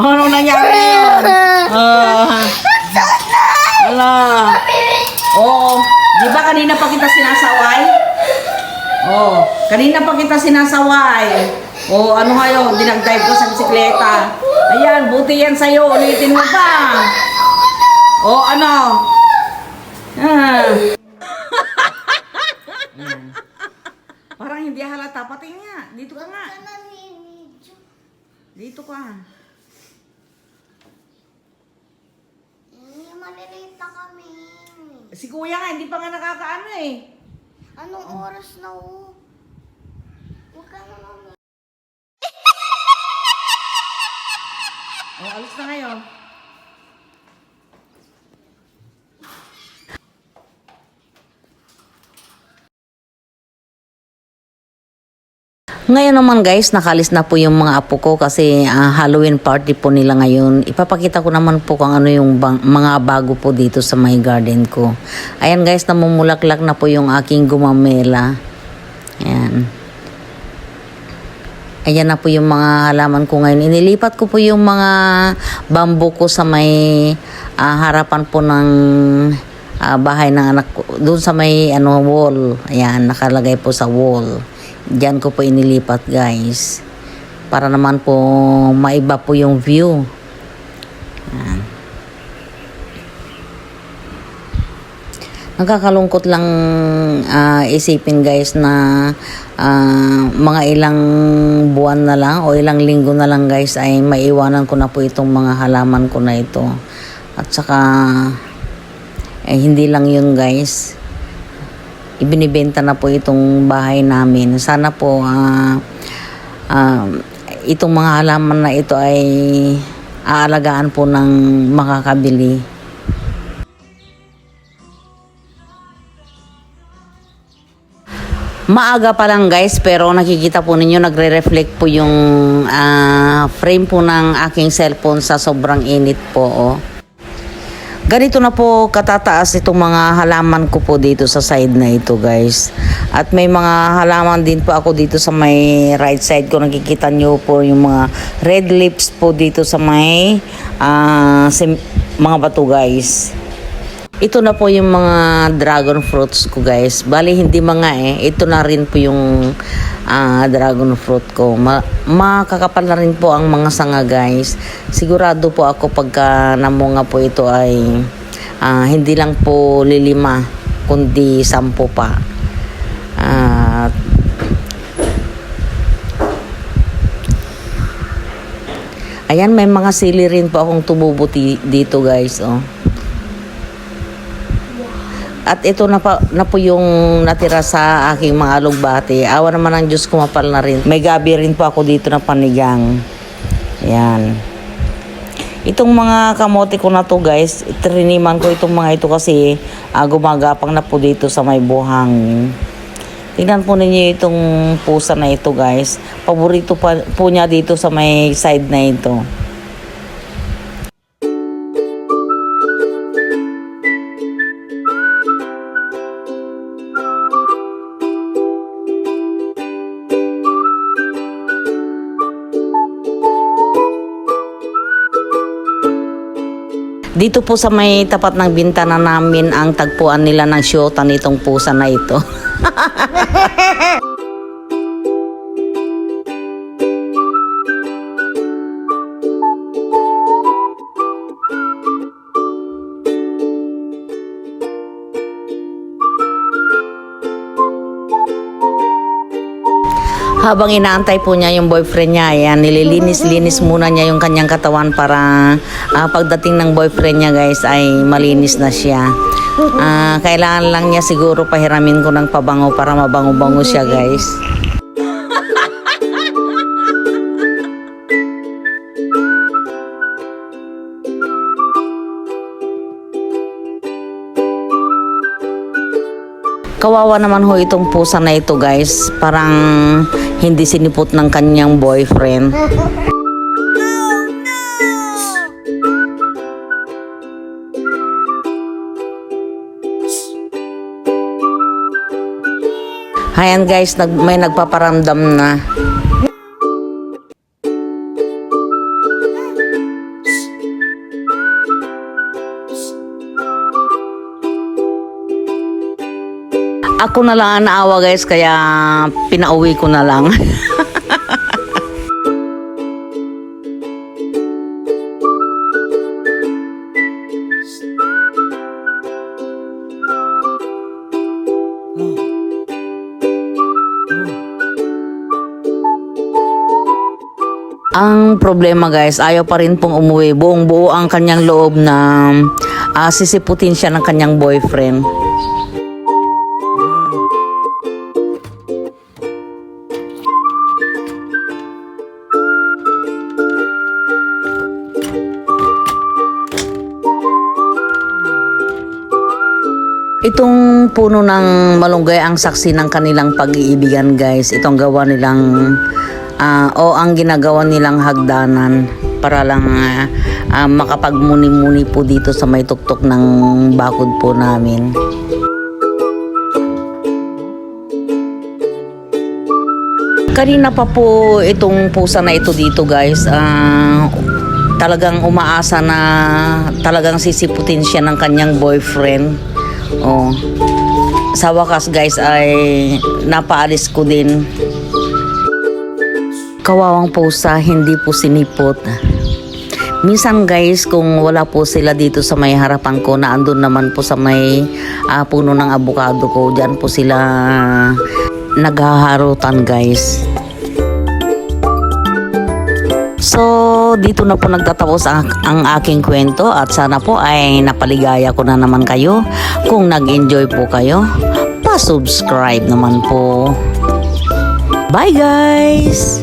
Ano nangyari yun? Ah. Ala. Oo. Di ba kanina pa kita sinasaway? Oo. Kanina pa kita sinasaway. Oo, ano ngayon? Dinag-dive ko sa bisikleta. Ayan, buti yan sa'yo. Ulitin mo pa. Oo, ano? Ah. Ayan. Parang hindi halata. Pati nga. Dito ka nga. Dito ka. Malilate na kami. Si kuya nga, hindi pa nga nakakaano eh. Anong oras na oh? Huwag ka na mami. O, alis na ngayon. Ngayon naman guys, nakalis na po yung mga apo ko kasi ah, Halloween party po nila ngayon. Ipapakita ko naman po kung ano yung bang- mga bago po dito sa my garden ko. Ayan guys, namumulaklak na po yung aking gumamela. Ayan. Ayan na po yung mga halaman ko ngayon. Inilipat ko po yung mga bamboo ko sa may ah, harapan po ng ah, bahay ng anak ko. Doon sa may ano, wall. Ayan, nakalagay po sa wall. Diyan ko po inilipat guys. Para naman po maiba po yung view. Ayan. Nakakalungkot lang ah, isipin guys na ah, mga ilang buwan na lang o ilang linggo na lang guys ay maiwanan ko na po itong mga halaman ko na ito. At saka eh, hindi lang yun guys. Ibinibenta na po itong bahay namin. Sana po ah, ah, itong mga halaman na ito ay aalagaan po ng makakabili. Maaga pa lang guys pero nakikita po ninyo nagre-reflect po yung ah, frame po ng aking cellphone sa sobrang init po. Oh. Ganito na po katataas itong mga halaman ko po dito sa side na ito guys. At may mga halaman din po ako dito sa may right side ko. Nakikita nyo po yung mga red lips po dito sa may sim- mga bato guys. Ito na po yung mga dragon fruits ko guys. Bali hindi mga eh. Ito na rin po yung ah, dragon fruit ko. Ma makakapal na rin po ang mga sanga guys. Sigurado po ako pagka namunga po ito ay ah, hindi lang po lilima kundi sampo pa. At Ayan, may mga sili rin po akong tumubuti dito guys. Oh. At ito na, pa, na po yung natira sa aking mga alugbati. Awa naman ng Diyos kumapal na rin. May gabi rin po ako dito na panigang. Yan. Itong mga kamote ko na to guys, triniman ko itong mga ito kasi ah, gumagapang na po dito sa may buhang. Tingnan po ninyo itong pusa na ito guys. Paborito pa, po niya dito sa may side na ito. Dito po sa may tapat ng bintana namin ang tagpuan nila ng syota nitong pusa na ito. Habang inaantay po niya yung boyfriend niya, ayan, nililinis-linis muna niya yung kanyang katawan para ah, pagdating ng boyfriend niya guys ay malinis na siya. Ah, kailangan lang niya siguro pahiramin ko ng pabango para mabango-bango siya guys. Kawawa naman ho itong pusa na ito guys. Parang hindi sinipot ng kanyang boyfriend. Ayan guys, nag, may nagpaparamdam na. Ako na lang ang naawa guys, kaya pinauwi ko na lang. Ang problema guys, ayaw pa rin pong umuwi. Buong buo ang kanyang loob na ah, sisiputin siya ng kanyang boyfriend. Itong puno ng malunggay ang saksi ng kanilang pag-iibigan guys. Itong gawa nilang ah, o ang ginagawa nilang hagdanan para lang ah, ah, makapagmuni-muni po dito sa may tuktok ng bakod po namin. Kanina pa po itong pusa na ito dito guys. ah, talagang umaasa na talagang sisiputin siya ng kanyang boyfriend. Oh. Sa wakas guys ay napaalis ko din. Kawawang pusa, hindi po sinipot. Minsan guys, kung wala po sila dito sa may harapan ko, na andun naman po sa may ah, puno ng abukado ko, dyan po sila naghaharutan guys. Dito na po nagtatapos ang, ang aking kwento at sana po ay napaligaya ko na naman kayo. Kung nag-enjoy po kayo, pa-subscribe naman po. Bye guys!